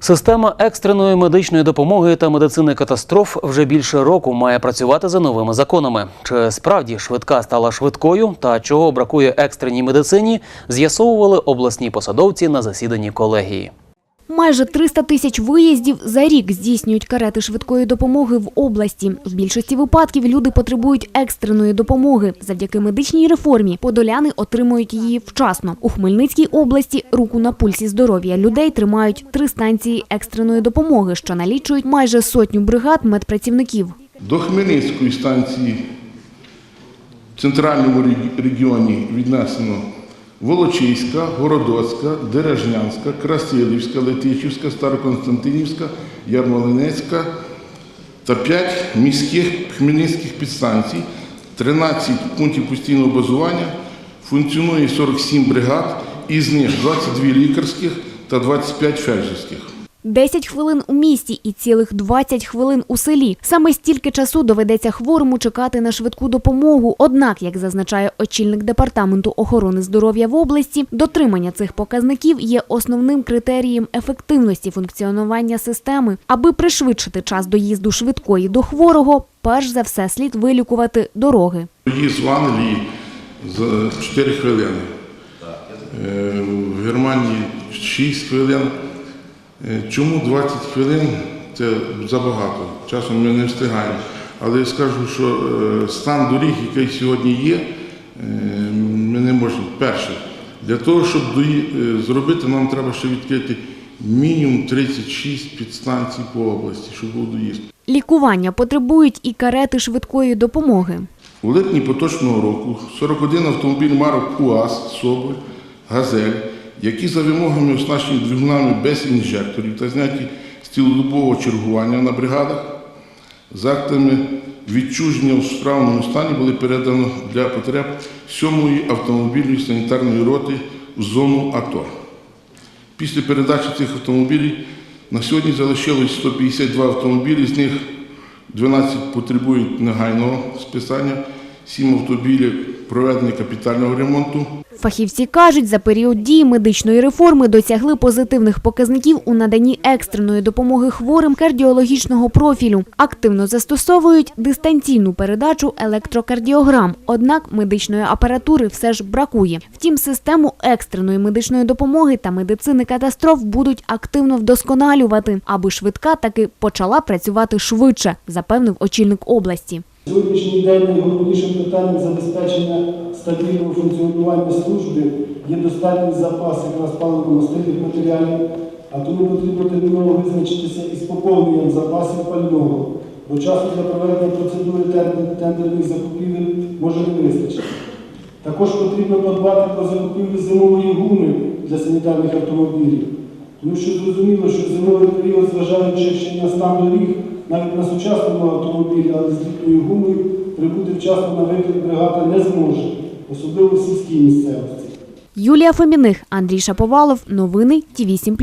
Система екстреної медичної допомоги та медицини катастроф вже більше року має працювати за новими законами. Чи справді швидка стала швидкою та чого бракує екстреній медицині, з'ясовували обласні посадовці на засіданні колегії. Майже 300 тисяч виїздів за рік здійснюють карети швидкої допомоги в області. В більшості випадків люди потребують екстреної допомоги. Завдяки медичній реформі подоляни отримують її вчасно. У Хмельницькій області руку на пульсі здоров'я людей тримають три станції екстреної допомоги, що налічують майже сотню бригад медпрацівників. До Хмельницької станції в центральному регі- регіоні віднесено Волочиська, Городоцька, Дережнянська, Красилівська, Летичівська, Староконстантинівська, Ярмолинецька та 5 міських хмельницьких підстанцій, 13 пунктів постійного базування, функціонує 47 бригад, із них 22 лікарських та 25 фельдшерських. 10 хвилин у місті і цілих 20 хвилин у селі. Саме стільки часу доведеться хворому чекати на швидку допомогу. Однак, як зазначає очільник департаменту охорони здоров'я в області, дотримання цих показників є основним критерієм ефективності функціонування системи. Аби пришвидшити час доїзду швидкої до хворого, перш за все слід вилікувати дороги. Її в Англії за 4 хвилини. Е, В Германії 6 хвилин. Е, Чому 20 хвилин? Це забагато. Часом ми не встигаємо. Але я скажу, що е, стан доріг, який сьогодні є, е, ми не можемо. Перше, для того, щоб зробити, нам треба ще відкрити мінімум 36 підстанцій по області, щоб був доїзд. Лікування потребують і карети швидкої допомоги. У липні поточного року 41 автомобіль марок УАЗ, Соболь, Газель, які за вимогами оснащені двигунами без інжекторів та зняті з цілодобового чергування на бригадах, з актами відчуження у справному стані були передано для потреб 7-ї автомобільної санітарної роти в зону АТО. Після передачі цих автомобілів на сьогодні залишилось 152 автомобілі, з них 12 потребують негайного списання, 7 автомобілів проведення капітального ремонту. Фахівці кажуть, за період дії медичної реформи досягли позитивних показників у наданні екстреної допомоги хворим кардіологічного профілю. Активно застосовують дистанційну передачу електрокардіограм. Однак медичної апаратури все ж бракує. Втім, систему екстреної медичної допомоги та медицини катастроф будуть активно вдосконалювати, аби швидка таки почала працювати швидше, запевнив очільник області. Сьогоднішній день найголовнішим питанням забезпечення стабільного функціонування служби є достатній запас якраз паливно-мастильних матеріалів, а тому потрібно терміново визначитися із поповненням запасів пального, бо часу для проведення процедури тендерних закупівель може не вистачити. Також потрібно подбати про закупівлю зимової гуми для санітарних автомобілів, тому що зрозуміло, що зимовий період, зважаючи ще на стан доріг, навіть на сучасному автомобілі, але з літньою гумою, прибути вчасно на виклик бригада не зможе, особливо в сільській місцевості. Юлія Фоміних, Андрій Шаповалов. Новини Ті 8